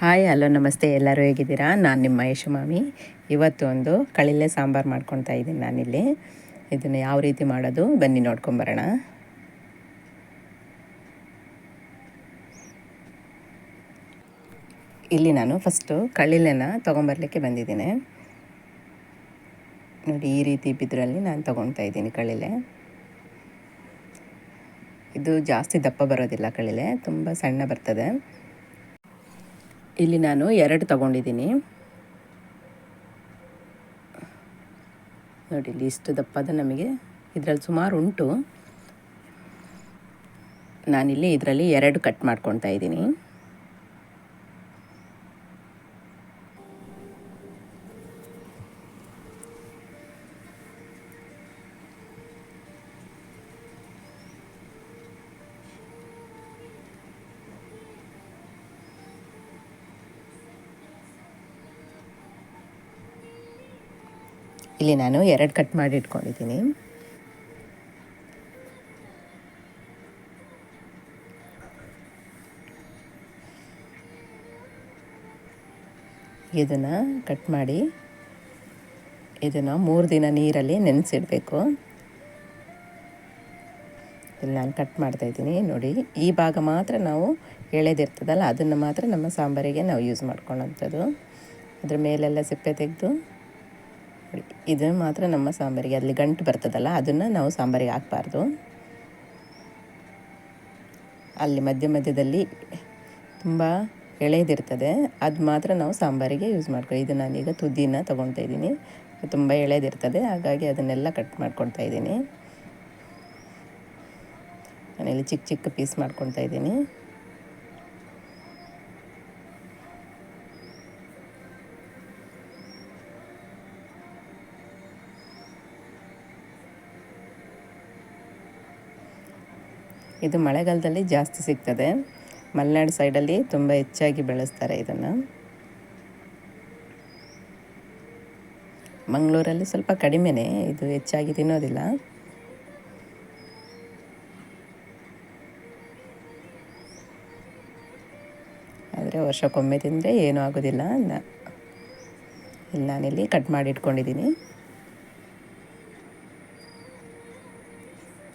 Hi, hello, ನಮಸ್ತೆ. ಎಲ್ಲರೂ ಹೇಗಿದ್ದೀರಾ? ನಾನು ನಿಮ್ಮ ಯಶಮಾಮಿ ಇವತ್ತು ಒಂದು ಕಳಿಲೆ ಸಾಂಬಾರು ಮಾಡ್ಕೊತಾ ಇದ್ದೀನಿ ನಾನಿಲ್ಲಿ. ಇದನ್ನು ಯಾವ ರೀತಿ ಮಾಡೋದು? ಬನ್ನಿ ನೋಡ್ಕೊಂಬರೋಣ ಇಲ್ಲಿ ನಾನು ಫಸ್ಟು ಕಳಿಲೆನ ತೊಗೊಂಬರ್ಲಿಕ್ಕೆ ಬಂದಿದ್ದೀನಿ. ನೋಡಿ, ಈ ರೀತಿ ಬಿದ್ರಲ್ಲಿ ನಾನು ತೊಗೊಳ್ತಾ ಇದ್ದೀನಿ ಕಳಿಲೆ ಇದು ಜಾಸ್ತಿ ದಪ್ಪ ಬರೋದಿಲ್ಲ ಕಳಿಲೆ ತುಂಬ ಸಣ್ಣ ಬರ್ತದೆ. ಇಲ್ಲಿ ನಾನು ಎರಡು ತಗೊಂಡಿದ್ದೀನಿ. ನೋಡಿ ಇಲ್ಲಿ ಇಷ್ಟು ದಪ್ಪದ ನಮಗೆ ಇದರಲ್ಲಿ ಸುಮಾರು ಉಂಟು. ನಾನಿಲ್ಲಿ ಇದರಲ್ಲಿ ಎರಡು ಕಟ್ ಮಾಡ್ಕೊತಾ ಇದ್ದೀನಿ. ಇಲ್ಲಿ ನಾನು ಎರಡು ಕಟ್ ಮಾಡಿ ಇಟ್ಕೊಂಡಿದ್ದೀನಿ. ಇದನ್ನು ಕಟ್ ಮಾಡಿ, ಇದನ್ನು ಮೂರು ದಿನ ನೀರಲ್ಲಿ ನೆನೆಸಿಡಬೇಕು. ಇಲ್ಲಿ ನಾನು ಕಟ್ ಮಾಡ್ತಾಯಿದ್ದೀನಿ ನೋಡಿ, ಈ ಭಾಗ ಮಾತ್ರ ನಾವು ಎಳೆದಿರ್ತದಲ್ಲ, ಅದನ್ನು ಮಾತ್ರ ನಮ್ಮ ಸಾಂಬಾರಿಗೆ ನಾವು ಯೂಸ್ ಮಾಡ್ಕೊಳ್ಳೋಂಥದ್ದು. ಅದ್ರ ಮೇಲೆಲ್ಲ ಸಿಪ್ಪೆ ತೆಗೆದು ಇದು ಮಾತ್ರ ನಮ್ಮ ಸಾಂಬಾರಿಗೆ. ಅಲ್ಲಿ ಗಂಟು ಬರ್ತದಲ್ಲ, ಅದನ್ನು ನಾವು ಸಾಂಬಾರಿಗೆ ಹಾಕ್ಬಾರ್ದು. ಅಲ್ಲಿ ಮಧ್ಯ ಮಧ್ಯದಲ್ಲಿ ತುಂಬ ಎಳೆದಿರ್ತದೆ, ಅದು ಮಾತ್ರ ನಾವು ಸಾಂಬಾರಿಗೆ ಯೂಸ್ ಮಾಡ್ಕೊಳ್ಳಿ ಇದು ನಾನೀಗ ತುದಿನ ತೊಗೊಳ್ತಾ ಇದ್ದೀನಿ. ತುಂಬ ಎಳೆದಿರ್ತದೆ, ಹಾಗಾಗಿ ಅದನ್ನೆಲ್ಲ ಕಟ್ ಮಾಡ್ಕೊಳ್ತಾ ಇದ್ದೀನಿ. ನಾನಿಲ್ಲಿ ಚಿಕ್ಕ ಚಿಕ್ಕ ಪೀಸ್ ಮಾಡ್ಕೊಳ್ತಾ ಇದ್ದೀನಿ. ಇದು ಮಳೆಗಾಲದಲ್ಲಿ ಜಾಸ್ತಿ ಸಿಗ್ತದೆ. ಮಲೆನಾಡು ಸೈಡಲ್ಲಿ ತುಂಬ ಹೆಚ್ಚಾಗಿ ಬೆಳೆಸ್ತಾರೆ ಇದನ್ನು. ಮಂಗಳೂರಲ್ಲಿ ಸ್ವಲ್ಪ ಕಡಿಮೆನೇ, ಇದು ಹೆಚ್ಚಾಗಿ ತಿನ್ನೋದಿಲ್ಲ. ಆದರೆ ವರ್ಷಕ್ಕೊಮ್ಮೆ ತಿಂದರೆ ಏನೂ ಆಗೋದಿಲ್ಲ. ಇಲ್ಲಿ ನಾನಿಲ್ಲಿ ಕಟ್ ಮಾಡಿ ಇಟ್ಕೊಂಡಿದ್ದೀನಿ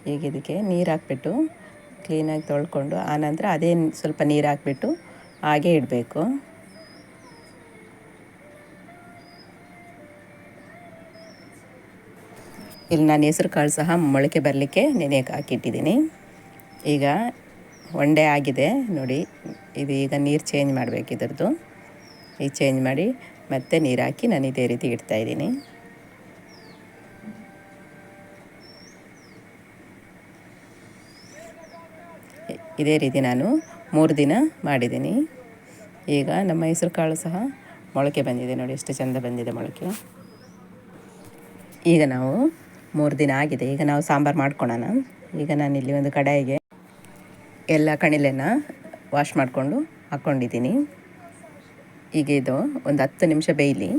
ಈಗ ಇದಕ್ಕೆ? ನೀರು ಹಾಕ್ಬಿಟ್ಟು. ಕ್ಲೀನಾಗಿ ತೊಳ್ಕೊಂಡು ಆನಂತರ ಅದೇ ಸ್ವಲ್ಪ ನೀರು ಹಾಕ್ಬಿಟ್ಟು ಹಾಗೆ ಇಡಬೇಕು. ಇಲ್ಲಿ ನಾನು ಹೆಸರು ಕಾಳು ಸಹ ಮೊಳಕೆ ಬರಲಿಕ್ಕೆ ನೆನೆಯಕ್ಕೆ ಹಾಕಿಟ್ಟಿದ್ದೀನಿ. ಈಗ ಒಂಡೆ ಆಗಿದೆ, ನೋಡಿ. ಇದು ಈಗ ನೀರು ಚೇಂಜ್ ಮಾಡಬೇಕು ಇದ್ರದ್ದು. ಈಗ ಚೇಂಜ್ ಮಾಡಿ ಮತ್ತೆ ನೀರು ಹಾಕಿ ನಾನು ಇದೇ ರೀತಿ ಇಡ್ತಾಯಿದ್ದೀನಿ ಇದೇ ರೀತಿ ನಾನು ಮೂರು ದಿನ ಮಾಡಿದ್ದೀನಿ. ಈಗ ನಮ್ಮ ಹೆಸರು ಕಾಳು ಸಹ ಮೊಳಕೆ ಬಂದಿದೆ ನೋಡಿ, ಎಷ್ಟು ಚೆಂದ ಬಂದಿದೆ ಮೊಳಕೆ. ಈಗ ನಾವು ಮೂರು ದಿನ ಆಗಿದೆ. ಈಗ ನಾವು ಸಾಂಬಾರು ಮಾಡ್ಕೊಳ್ಳೋಣ ಈಗ ಇಲ್ಲಿ ಒಂದು ಕಡಾಯಿಗೆ ಎಲ್ಲ ಕಣಿಲೆನ ವಾಶ್ ಮಾಡಿಕೊಂಡು ಹಾಕ್ಕೊಂಡಿದ್ದೀನಿ ಈಗ ಇದು ಒಂದು ಹತ್ತು ನಿಮಿಷ ಬೇಯಲಿ.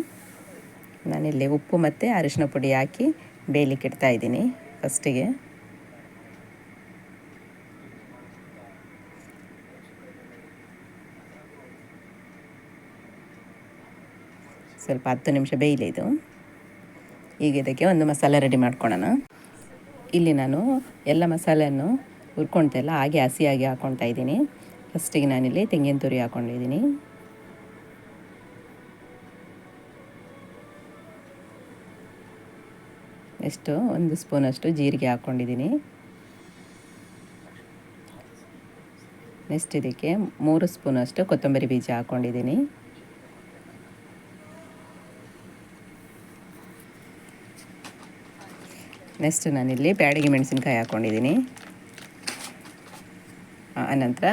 ನಾನಿಲ್ಲಿ ಉಪ್ಪು ಮತ್ತು ಅರಿಶಿನ ಪುಡಿ ಹಾಕಿ ಬೇಯಲಿಕ್ಕೆ ಇಡ್ತಾಯಿದ್ದೀನಿ ಫಸ್ಟಿಗೆ. ಸ್ವಲ್ಪ ಹತ್ತು ನಿಮಿಷ ಬೇಯಲಿ ಇದು. ಈಗ ಇದಕ್ಕೆ ಒಂದು ಮಸಾಲೆ ರೆಡಿ ಮಾಡ್ಕೊಳ್ಳೋಣ ಇಲ್ಲಿ ನಾನು ಎಲ್ಲ ಮಸಾಲೆಯನ್ನು ಹುರ್ಕೊಳ್ತಾ ಇಲ್ಲ ಹಾಗೆ ಹಸಿಯಾಗಿ ಹಾಕ್ಕೊಳ್ತಾ ಇದ್ದೀನಿ. ಫಸ್ಟಿಗೆ ನಾನಿಲ್ಲಿ ತೆಂಗಿನ ತುರಿ ಹಾಕ್ಕೊಂಡಿದ್ದೀನಿ ಎಷ್ಟು ಒಂದು ಸ್ಪೂನಷ್ಟು ಜೀರಿಗೆ ಹಾಕ್ಕೊಂಡಿದ್ದೀನಿ ನೆಕ್ಸ್ಟ್ ಇದಕ್ಕೆ ಮೂರು ಸ್ಪೂನಷ್ಟು ಕೊತ್ತಂಬರಿ ಬೀಜ ಹಾಕ್ಕೊಂಡಿದ್ದೀನಿ ನೆಕ್ಸ್ಟ್ ನಾನಿಲ್ಲಿ ಬ್ಯಾಡಿಗೆ ಮೆಣಸಿನ್ಕಾಯಿ ಹಾಕ್ಕೊಂಡಿದ್ದೀನಿ ಆನಂತರ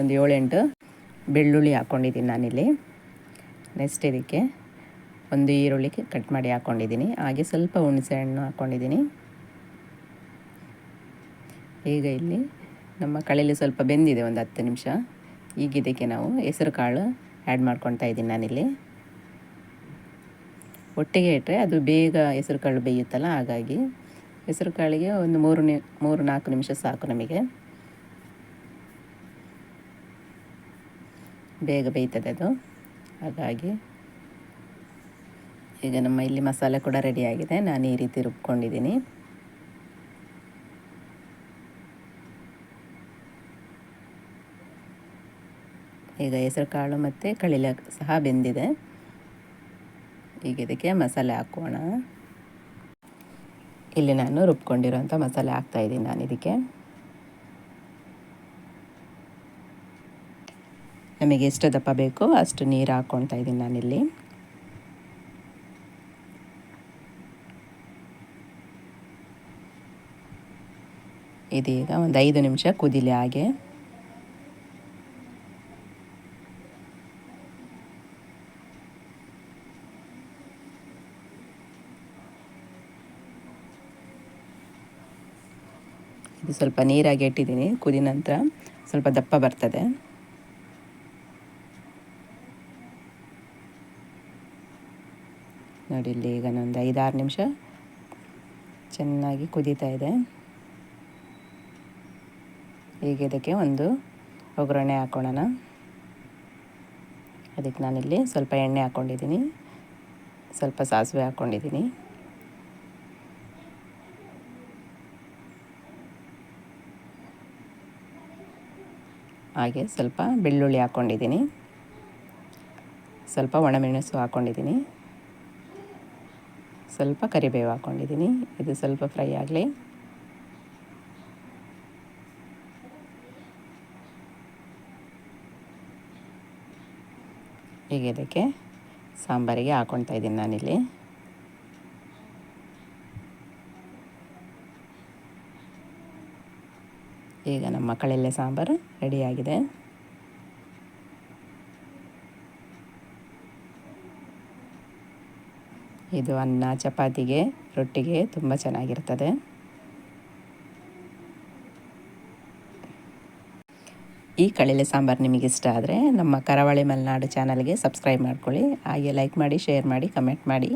ಒಂದು ಏಳೆಂಟು ಬೆಳ್ಳುಳ್ಳಿ ಹಾಕ್ಕೊಂಡಿದ್ದೀನಿ ನಾನಿಲ್ಲಿ. ನೆಕ್ಸ್ಟ್ ಇದಕ್ಕೆ ಒಂದು ಈರುಳ್ಳಿ ಕಟ್ ಮಾಡಿ ಹಾಕ್ಕೊಂಡಿದ್ದೀನಿ ಹಾಗೆ ಸ್ವಲ್ಪ ಹುಣಸೆ ಹಣ್ಣು ಹಾಕ್ಕೊಂಡಿದ್ದೀನಿ ಈಗ ಇಲ್ಲಿ ನಮ್ಮ ಕಳೆಯಲ್ಲಿ ಸ್ವಲ್ಪ ಬೆಂದಿದೆ ಒಂದು ಹತ್ತು ನಿಮಿಷ. ಈಗ ಇದಕ್ಕೆ ನಾವು ಹೆಸರು ಕಾಳು ಆ್ಯಡ್ ಮಾಡ್ಕೊತಾ ಇದ್ದೀನಿ ನಾನಿಲ್ಲಿ. ಒಟ್ಟಿಗೆ ಇಟ್ಟರೆ ಅದು ಬೇಗ ಹೆಸರು ಕಾಳು ಬೇಯುತ್ತಲ್ಲ, ಹಾಗಾಗಿ ಹೆಸರು ಕಾಳಿಗೆ ಒಂದು ಮೂರು ನಿ ಮೂರು ನಾಲ್ಕು ನಿಮಿಷ ಸಾಕು ನಮಗೆ. ಬೇಗ ಬೇಯ್ತದೆ ಅದು. ಹಾಗಾಗಿ ಈಗ ನಮ್ಮ ಇಲ್ಲಿ ಮಸಾಲೆ ಕೂಡ ರೆಡಿಯಾಗಿದೆ ನಾನು ಈ ರೀತಿ ರುಬ್ಕೊಂಡಿದ್ದೀನಿ. ಈಗ ಹೆಸರು ಕಾಳು ಮತ್ತು ಕಳಿಲೆ ಸಹ ಬೆಂದಿದೆ. ಈಗ ಇದಕ್ಕೆ ಮಸಾಲೆ ಹಾಕೋಣ. ಇಲ್ಲಿ ನಾನು ರುಬ್ಕೊಂಡಿರೋಂಥ ಮಸಾಲೆ ಹಾಕ್ತಾಯಿದ್ದೀನಿ ನಾನು ಇದಕ್ಕೆ. ನಮಗೆ ಎಷ್ಟು ದಪ್ಪ ಬೇಕೋ ಅಷ್ಟು ನೀರು ಹಾಕ್ಕೊಳ್ತಾ ಇದ್ದೀನಿ ನಾನಿಲ್ಲಿ ಇದೀಗ ಒಂದು ಐದು ನಿಮಿಷ ಕುದಿಲಿ ಹಾಗೆ. ಇದು ಸ್ವಲ್ಪ ನೀರಾಗಿ ಇಟ್ಟಿದ್ದೀನಿ, ಕುದಿ ನಂತರ ಸ್ವಲ್ಪ ದಪ್ಪ ಬರ್ತದೆ. ನೋಡಿ, ಇಲ್ಲಿ ಈಗ ಒಂದು ಐದಾರು ನಿಮಿಷ ಚೆನ್ನಾಗಿ ಕುದೀತಾ ಇದೆ. ಈಗ ಇದಕ್ಕೆ ಒಂದು ಒಗ್ಗರಣೆ ಹಾಕೋಣ ಅದಕ್ಕೆ ನಾನಿಲ್ಲಿ ಸ್ವಲ್ಪ ಎಣ್ಣೆ ಹಾಕ್ಕೊಂಡಿದ್ದೀನಿ ಸ್ವಲ್ಪ ಸಾಸಿವೆ ಹಾಕ್ಕೊಂಡಿದ್ದೀನಿ ಹಾಗೆ ಸ್ವಲ್ಪ ಬೆಳ್ಳುಳ್ಳಿ ಹಾಕ್ಕೊಂಡಿದ್ದೀನಿ. ಸ್ವಲ್ಪ ಒಣಮೆಣಸು ಹಾಕ್ಕೊಂಡಿದ್ದೀನಿ. ಸ್ವಲ್ಪ ಕರಿಬೇವು ಹಾಕ್ಕೊಂಡಿದ್ದೀನಿ. ಇದು ಸ್ವಲ್ಪ ಫ್ರೈ ಆಗಲಿ. ಈಗ ಇದಕ್ಕೆ ಸಾಂಬಾರಿಗೆ ಹಾಕ್ಕೊಳ್ತಾ ಇದ್ದೀನಿ ನಾನಿಲ್ಲಿ. ಈಗ ನಮ್ಮ ಕಳೆಲೆ ಸಾಂಬಾರು ರೆಡಿಯಾಗಿದೆ. ಇದು ಅನ್ನ ಚಪಾತಿಗೆ, ರೊಟ್ಟಿಗೆ ತುಂಬ ಚೆನ್ನಾಗಿರ್ತದೆ. ಈ ಕಳೆಲೆ ಸಾಂಬಾರು ನಿಮಗೆ ಇಷ್ಟ ಆದರೆ ನಮ್ಮ ಕರಾವಳಿ ಮಲೆನಾಡು ಚಾನಲ್ಗೆ ಸಬ್ಸ್ಕ್ರೈಬ್ ಮಾಡ್ಕೊಳ್ಳಿ. ಹಾಗೆ ಲೈಕ್ ಮಾಡಿ, ಶೇರ್ ಮಾಡಿ, ಕಮೆಂಟ್ ಮಾಡಿ.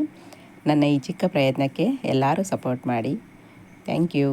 ನನ್ನ ಈ ಚಿಕ್ಕ ಪ್ರಯತ್ನಕ್ಕೆ ಎಲ್ಲರೂ ಸಪೋರ್ಟ್ ಮಾಡಿ. Thank you.